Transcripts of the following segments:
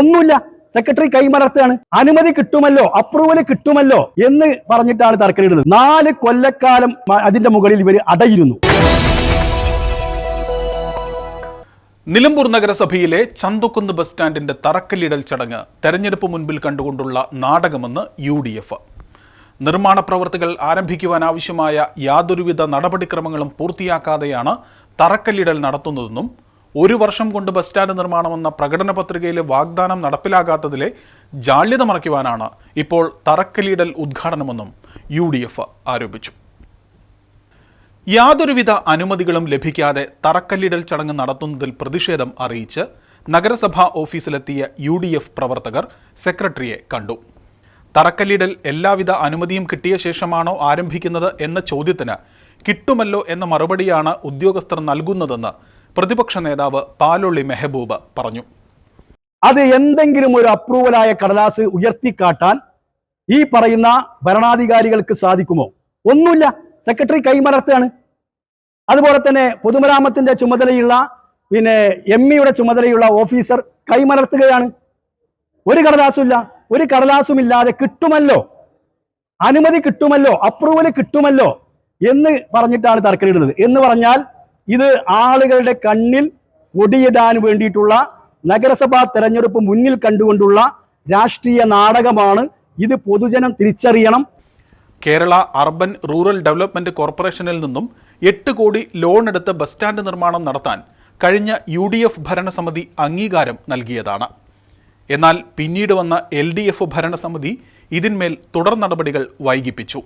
ഒന്നുമില്ല. സെക്രട്ടറി കൈമലർത്തുകയാണ്. അനുമതി കിട്ടുമല്ലോ അപ്രൂവൽ കിട്ടുമല്ലോ എന്ന് പറഞ്ഞിട്ടാണ് തർക്കമിടുന്നത് നാല് കൊല്ലക്കാലം അതിന്റെ മുകളിൽ ഇവർ അടയിരുന്നു. നിലമ്പൂർ നഗരസഭയിലെ ചന്തക്കുന്ന് ബസ് സ്റ്റാൻഡിന്റെ തറക്കല്ലിടൽ ചടങ്ങ് തെരഞ്ഞെടുപ്പ് മുൻപിൽ കണ്ടുകൊണ്ടുള്ള നാടകമെന്ന് യു ഡി എഫ് നിർമ്മാണ പ്രവർത്തികൾ ആരംഭിക്കുവാനാവശ്യമായ യാതൊരുവിധ നടപടിക്രമങ്ങളും പൂർത്തിയാക്കാതെയാണ് തറക്കല്ലിടൽ നടത്തുന്നതെന്നും ഒരു വർഷം കൊണ്ട് ബസ് സ്റ്റാൻഡ് നിർമ്മാണമെന്ന പ്രകടന പത്രികയിലെ വാഗ്ദാനം നടപ്പിലാകാത്തതിലെ ജാള്യത മറയ്ക്കുവാനാണ് ഇപ്പോൾ തറക്കല്ലിടൽ ഉദ്ഘാടനമെന്നും യു ഡി എഫ് ആരോപിച്ചു. യാതൊരുവിധ അനുമതികളും ലഭിക്കാതെ തറക്കല്ലിടൽ ചടങ്ങ് നടത്തുന്നതിൽ പ്രതിഷേധം അറിയിച്ച് നഗരസഭാ ഓഫീസിലെത്തിയ യു ഡി എഫ് പ്രവർത്തകർ സെക്രട്ടറിയെ കണ്ടു. തറക്കല്ലിടൽ എല്ലാവിധ അനുമതിയും കിട്ടിയ ശേഷമാണോ ആരംഭിക്കുന്നത് എന്ന ചോദ്യത്തിന് കിട്ടുമല്ലോ എന്ന മറുപടിയാണ് ഉദ്യോഗസ്ഥർ നൽകുന്നതെന്ന് പ്രതിപക്ഷ നേതാവ് പാലൊള്ളി മെഹബൂബ് പറഞ്ഞു. അത് എന്തെങ്കിലും ഒരു അപ്രൂവലായ കടലാസ് ഉയർത്തിക്കാട്ടാൻ ഈ പറയുന്ന ഭരണാധികാരികൾക്ക് സാധിക്കുമോ? ഒന്നുമില്ല. സെക്രട്ടറി കൈമലർത്തുകയാണ്. അതുപോലെ തന്നെ പൊതുമരാമത്തിന്റെ ചുമതലയുള്ള പിന്നെ എം ഇയുടെ ചുമതലയുള്ള ഓഫീസർ കൈമലർത്തുകയാണ്. ഒരു കടലാസുമില്ല. ഒരു കടലാസുമില്ലാതെ കിട്ടുമല്ലോ? അനുമതി കിട്ടുമല്ലോ? അപ്രൂവൽ കിട്ടുമല്ലോ? എന്ന് പറഞ്ഞിട്ടാണ് തർക്കമിടുന്നത് എന്ന് പറഞ്ഞാൽ ഇത് ആളുകളുടെ കണ്ണിൽ ഒടിയിടാൻ വേണ്ടിയിട്ടുള്ള നഗരസഭാ തെരഞ്ഞെടുപ്പ് മുന്നിൽ കണ്ടുകൊണ്ടുള്ള രാഷ്ട്രീയ നാടകമാണ് ഇത് പൊതുജനം തിരിച്ചറിയണം. കേരള അർബൻ റൂറൽ ഡെവലപ്മെന്റ് കോർപ്പറേഷനിൽ നിന്നും എട്ട് കോടി ലോൺ എടുത്ത് ബസ് സ്റ്റാൻഡ് നിർമ്മാണം നടത്താൻ കഴിഞ്ഞ യു ഡി എഫ് ഭരണസമിതി അംഗീകാരം നൽകിയതാണ്. എന്നാൽ പിന്നീട് വന്ന എൽ ഡി എഫ് ഭരണസമിതി ഇതിന്മേൽ തുടർ നടപടികൾ വൈകിപ്പിച്ചു.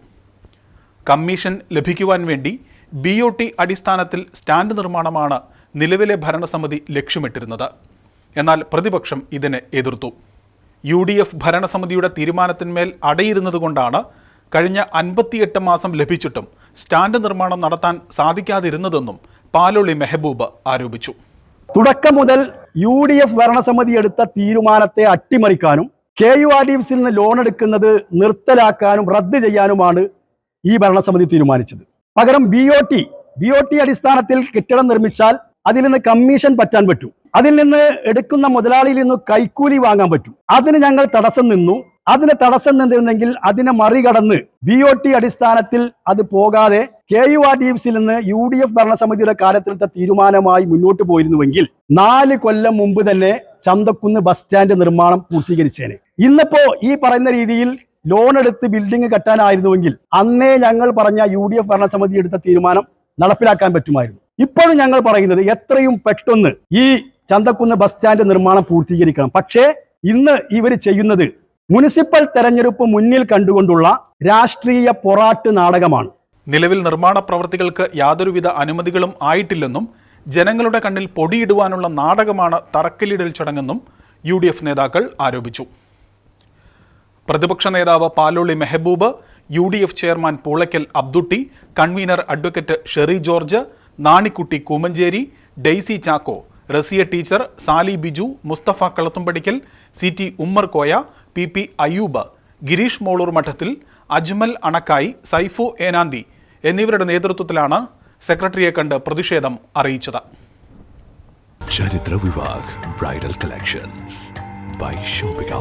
കമ്മീഷൻ ലഭിക്കുവാൻ വേണ്ടി ബി ഒ ടി അടിസ്ഥാനത്തിൽ സ്റ്റാൻഡ് നിർമ്മാണമാണ് നിലവിലെ ഭരണസമിതി ലക്ഷ്യമിട്ടിരുന്നത്. എന്നാൽ പ്രതിപക്ഷം ഇതിനെ എതിർത്തു. യു ഡി എഫ് ഭരണസമിതിയുടെ തീരുമാനത്തിന്മേൽ അടയിരുന്നതുകൊണ്ടാണ് കഴിഞ്ഞ അൻപത്തിയെട്ട് മാസം ലഭിച്ചിട്ടും സ്റ്റാൻഡ് നിർമ്മാണം നടത്താൻ സാധിക്കാതിരുന്നതെന്നും പാലോളി മെഹബൂബ് ആരോപിച്ചു. തുടക്കം മുതൽ യു ഡി എഫ് ഭരണസമിതി എടുത്ത തീരുമാനത്തെ അട്ടിമറിക്കാനും കെ യു ആർ ഡി എഫിൽ നിന്ന് ലോൺ എടുക്കുന്നത് നിർത്തലാക്കാനും റദ്ദ് ചെയ്യാനുമാണ് ഈ ഭരണസമിതി തീരുമാനിച്ചത്. പകരം B O T B O T അടിസ്ഥാനത്തിൽ കെട്ടിടം നിർമ്മിച്ചാൽ അതിൽ നിന്ന് കമ്മീഷൻ പറ്റാൻ പറ്റും. അതിൽ നിന്ന് എടുക്കുന്ന മുതലാളിയിൽ നിന്ന് കൈക്കൂലി വാങ്ങാൻ പറ്റും. അതിന് ഞങ്ങൾ തടസ്സം നിന്നു. അതിന് തടസ്സം നിന്നിരുന്നെങ്കിൽ അതിനെ മറികടന്ന് ബി ഒ ടി അടിസ്ഥാനത്തിൽ അത് പോകാതെ കെ യു ആർ ഡി എഫിൽ നിന്ന് യു ഡി എഫ് ഭരണസമിതിയുടെ കാലത്തിലത്തെ തീരുമാനമായി മുന്നോട്ട് പോയിരുന്നുവെങ്കിൽ നാല് കൊല്ലം മുമ്പ് തന്നെ ചന്തക്കുന്ന് ബസ് സ്റ്റാൻഡ് നിർമ്മാണം പൂർത്തീകരിച്ചേനെ. ഇന്നിപ്പോ ഈ പറയുന്ന രീതിയിൽ ലോൺ എടുത്ത് ബിൽഡിംഗ് കെട്ടാനായിരുന്നുവെങ്കിൽ അന്നേ ഞങ്ങൾ പറഞ്ഞ യു ഡി എഫ് ഭരണസമിതി എടുത്ത തീരുമാനം നടപ്പിലാക്കാൻ പറ്റുമായിരുന്നു. ഇപ്പോഴും ഞങ്ങൾ പറയുന്നത് എത്രയും പെട്ടെന്ന് ഈ ചന്തക്കുന്ന് ബസ് സ്റ്റാൻഡ് നിർമ്മാണം പൂർത്തീകരിക്കണം. പക്ഷേ ഇന്ന് ഇവർ ചെയ്യുന്നത് മുനിസിപ്പൽ തെരഞ്ഞെടുപ്പ് മുന്നിൽ കണ്ടുകൊണ്ടുള്ള രാഷ്ട്രീയ പൊറാട്ട് നാടകമാണ്. നിലവിൽ നിർമ്മാണ പ്രവൃത്തികൾക്ക് യാതൊരുവിധ അനുമതികളും ആയിട്ടില്ലെന്നും ജനങ്ങളുടെ കണ്ണിൽ പൊടിയിടുവാനുള്ള നാടകമാണ് തറക്കല്ലിടൽ ചടങ്ങെന്നും യു നേതാക്കൾ ആരോപിച്ചു. പ്രതിപക്ഷ നേതാവ് Paloli Mehboob U D F chairman Poolakkal Abdutty convener advocate Sherry George Nanikutty Koomancheri Daisy Chacko Rasiya teacher Sali Biju Mustafa Kalathumpadikkal C T Ummer Koya P P Ayub Girish Molur Madathil Ajmal Anakkayi Saifu Enanthi എന്നിവരുടെ നേതൃത്വത്തിലാണ് സെക്രട്ടറിയെ കണ്ട് പ്രതിഷേധം അറിയിച്ചത്. ചരിത്ര Vivah bridal collections by shopping